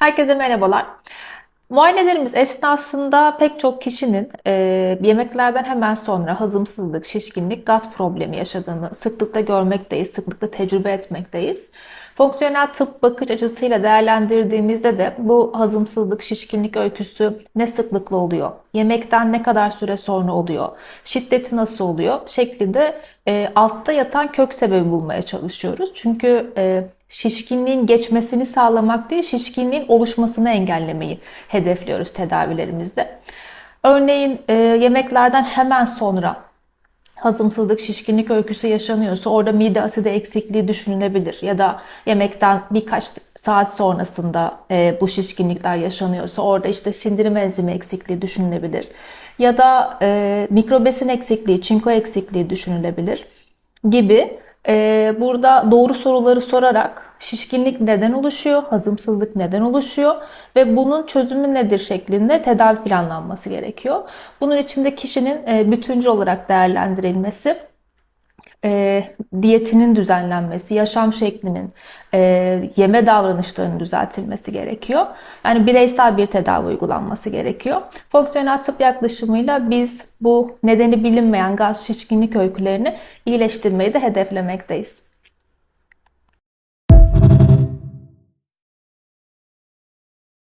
Herkese merhabalar. Muayenelerimiz esnasında pek çok kişinin e, yemeklerden hemen sonra hazımsızlık, şişkinlik, gaz problemi yaşadığını sıklıkla görmekteyiz, sıklıkla tecrübe etmekteyiz. Fonksiyonel tıp bakış açısıyla değerlendirdiğimizde de bu hazımsızlık, şişkinlik öyküsü ne sıklıkla oluyor? Yemekten ne kadar süre sonra oluyor? Şiddeti nasıl oluyor? Şeklinde e, altta yatan kök sebebi bulmaya çalışıyoruz. Çünkü e, şişkinliğin geçmesini sağlamak değil, şişkinliğin oluşmasını engellemeyi hedefliyoruz tedavilerimizde. Örneğin e, yemeklerden hemen sonra hazımsızlık, şişkinlik öyküsü yaşanıyorsa orada mide asidi eksikliği düşünülebilir. Ya da yemekten birkaç saat sonrasında e, bu şişkinlikler yaşanıyorsa orada işte sindirim enzimi eksikliği düşünülebilir. Ya da e, mikrobesin eksikliği, çinko eksikliği düşünülebilir gibi. E, burada doğru soruları sorarak şişkinlik neden oluşuyor, hazımsızlık neden oluşuyor ve bunun çözümü nedir şeklinde tedavi planlanması gerekiyor. Bunun için de kişinin e, bütüncü olarak değerlendirilmesi, e, diyetinin düzenlenmesi, yaşam şeklinin, e, yeme davranışlarının düzeltilmesi gerekiyor. Yani bireysel bir tedavi uygulanması gerekiyor. Fonksiyonel tıp yaklaşımıyla biz bu nedeni bilinmeyen gaz şişkinlik öykülerini iyileştirmeyi de hedeflemekteyiz.